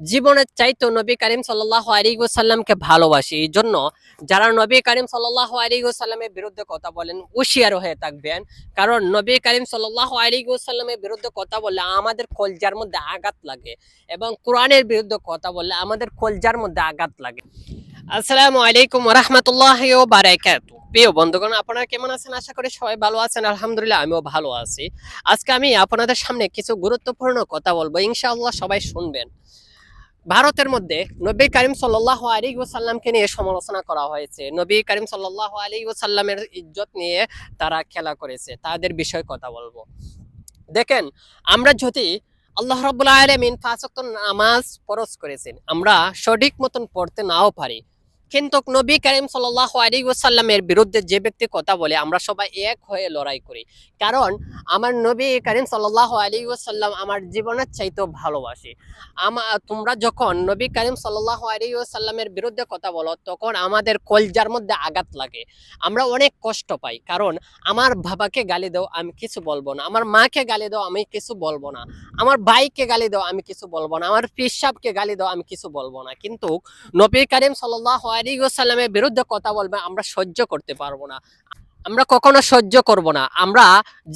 জীবনের চাইতো নবী করিম সাল্লাহ ভালোবাসি। এই জন্য যারা নবী করিম সাল্লাহ বিরুদ্ধে কথা বলেন, হুশিয়ার হয়ে থাকবেন। কারণ নবী করিম সাল্লাহ বিরুদ্ধে কথা বললে আমাদের কলজার মধ্যে আঘাত লাগে এবং কোরআনের বিরুদ্ধে কথা বললে আমাদের কলজার মধ্যে আঘাত লাগে। আসসালামু আলাইকুম রহমতুল্লাহ বারাকাত প্রিয় বন্ধুগণ, আপনারা কেমন আছেন? আশা করি সবাই ভালো আছেন। আলহামদুলিল্লাহ, আমিও ভালো আছি। আজকে আমি আপনাদের সামনে কিছু গুরুত্বপূর্ণ কথা বলব। ইনশাআল্লাহ সবাই শুনবেন। ভারতের মধ্যে নবী করিম সাল্লাহ আলী ওসাল্লামকে নিয়ে সমালোচনা করা হয়েছে। নবী করিম সাল্লাহ আলী ওসাল্লামের ইজ্জত নিয়ে তারা খেলা করেছে। তাদের বিষয়ে কথা বলব। দেখেন, আমরা যদি আল্লাহ রবুল্লা আলমিন ফাঁসক্ত নামাজ ফরজ করেছেন, আমরা সঠিক মতন পড়তে নাও পারি। কিন্তু নবী করিম সাল্লাহ আলী ওসাল্লামের বিরুদ্ধে যে ব্যক্তি কথা বলে, আমরা সবাই এক হয়ে লড়াই করি। কারণ আমার নবী করিম সাল্লাহ আলী ওসাল্লাম আমার জীবনের চাইতেও ভালোবাসি। আমা, তোমরা যখন নবী করিম সাল্লাহ আলী ওসাল্লামের বিরুদ্ধে কথা বলো, তখন আমাদের কলজার মধ্যে আঘাত লাগে। আমরা অনেক কষ্ট পাই, কারণ আমার বাবাকে গালি দাও, আমি কিছু বলব না। আমার মাকে গালি দাও, আমি কিছু বলব না। আমার ভাইকে গালি দাও, আমি কিছু বলব না। আমার পিসাবকে গালি দাও, আমি কিছু বলব না। কিন্তু নবী করিম সাল্লাহ আলী সাল্লামের বিরুদ্ধে কথা বলবে আমরা সহ্য করতে পারব না। আমরা কখনো সহ্য করব না। আমরা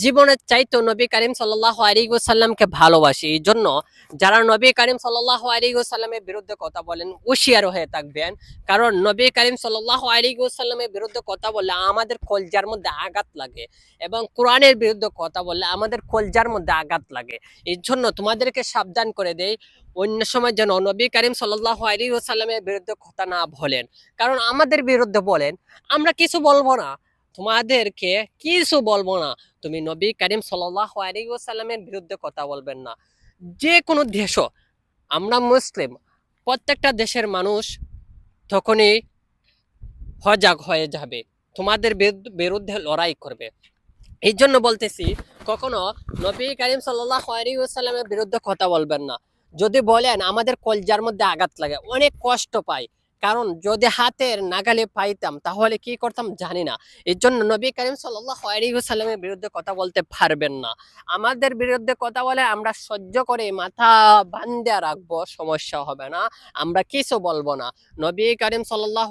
জীবনের চাইতো নবী করিম সাল্লাহ আলী ওসাল্লামকে ভালোবাসি। এই জন্য যারা নবী করিম সাল্লাহ আলী ওসাল্লামের বিরুদ্ধে কথা বলেন, হুশিয়ার হয়ে থাকবেন। কারণ নবী করিম সাল্লাহ আলী ওসাল্লামের বিরুদ্ধে কথা বললে আমাদের কলজার মধ্যে আঘাত লাগে এবং কোরআনের বিরুদ্ধে কথা বললে আমাদের কলজার মধ্যে আঘাত লাগে। এর জন্য তোমাদেরকে সাবধান করে দেই, অন্য সময় যেন নবী করিম সাল্লাহ আলী ওসাল্লামের বিরুদ্ধে কথা না বলেন। কারণ আমাদের বিরুদ্ধে বলেন, আমরা কিছু বলব না। তোমাদেরকে কিছু বলব না। তুমি নবী করিম সাল্লাহ বিরুদ্ধে কথা বলবেন না। যে কোনো দেশও আমরা মুসলিম, প্রত্যেকটা দেশের মানুষ তখনই হজাগ হয়ে যাবে। তোমাদের বিরুদ্ধ- লড়াই করবে। এই জন্য বলতেছি, কখনো নবী করিম সাল্লাহ বিরুদ্ধে কথা বলবেন না। যদি বলেন, আমাদের কলজার মধ্যে আঘাত লাগে, অনেক কষ্ট পাই। কারণ যদি হাতের নাগালে পাইতাম, তাহলে কি করতাম জানি না। এর জন্য নবী করিম আলিউসাল্লামের বিরুদ্ধে কথা বলতে পারবেন না। আমাদের বিরুদ্ধে কথা বলে আমরা সহ্য করে মাথা বান্ধে রাখব, সমস্যা হবে না। আমরা কিছু বলব না। নবী করিম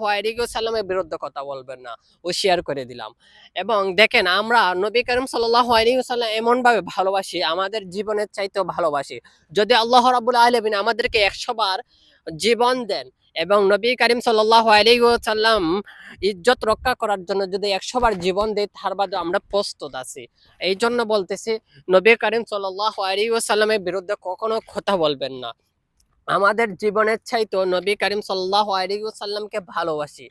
আলিউসাল্লামের বিরুদ্ধে কথা বলবেন না। ও শেয়ার করে দিলাম। এবং দেখেন, আমরা নবী করিম সাল্লাহ আলিউসাল্লাম এমনভাবে ভালোবাসি, আমাদের জীবনের চাইতেও ভালোবাসি। যদি আল্লাহ রাবুল আলমিন আমাদেরকে একশো বার জীবন দেন এবং নবী করিম আলিউসাল্লাম ইজ্জত রক্ষা করার জন্য যদি একশো বার জীবন দেয়, তার বাদে আমরা প্রস্তুত আছি। এই জন্য বলতেছি, নবী করিম সাল্লাহ আলিউসাল্লামের বিরুদ্ধে কখনো কথা বলবেন না। আমাদের জীবনের চাইতো নবী করিম সাল্লাহ আলিউসাল্লামকে ভালোবাসি।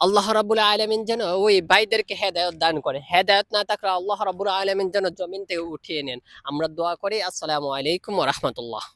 আল্লাহ রাবুল আলমিন যেন ওই ভাইদেরকে হেদায়ত দান করে। হেদায়ত না থাকলে আল্লাহ রাবুল আলমিন যেন জমিন থেকে উঠিয়ে নেন। আমরা দোয়া করি, আসসালামু আলাইকুম রহমতুল্লাহ।